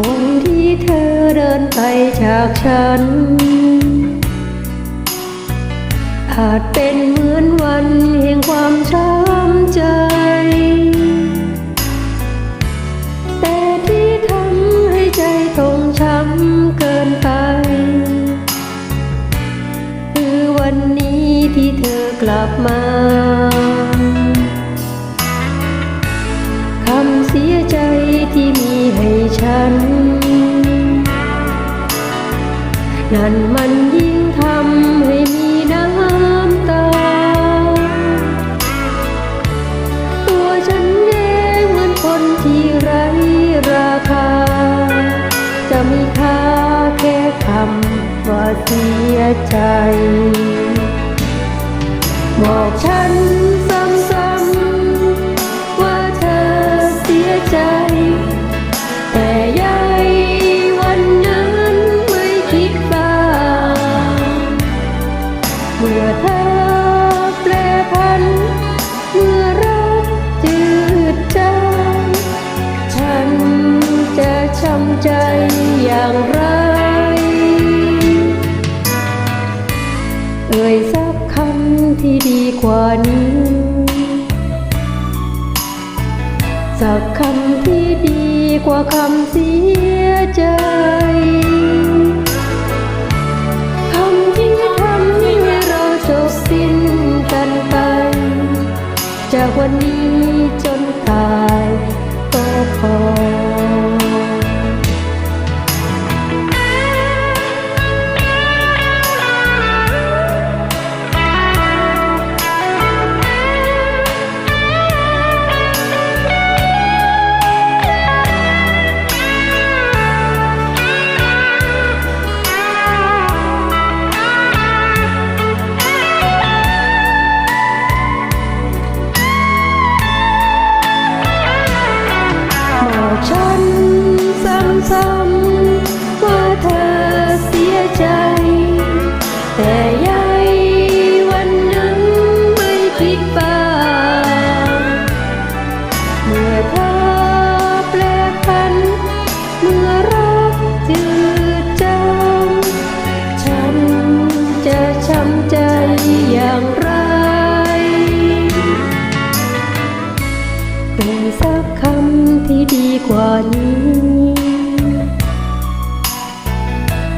วันที่เธอเดินไปจากฉัน อาจเป็นเหมือนวันแห่งความช้ำใจ แต่ที่ทำให้ใจทงช้ำเกินไป คือวันนี้ที่เธอกลับมา นั่นมันยิ่งทำให้มีน้ำตา ตัวฉันเองเหมือนคนที่ไร้ราคา จะมีค่าแค่คำว่าเสียใจ บอกฉัน ใจอย่างไร เอ่ยสักคำที่ดีกว่านี้ สักคำที่ดีกว่าคำเสียใจคำที่ทำให้เราจบสิ้นกันไป จากวันนี้จนตายก็พอ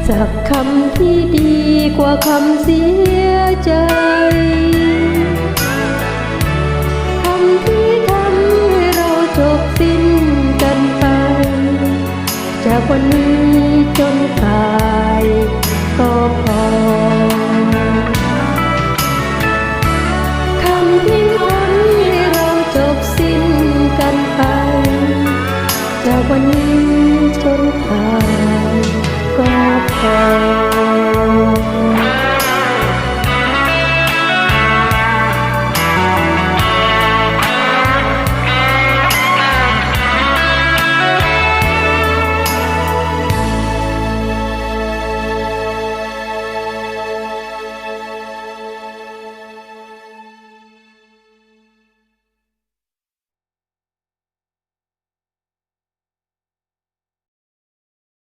สักคำที่ดีกว่าคำเสียใจคำที่ทำให้เราจบสิ้นกันไป จากวันนี้จนตายก็พอ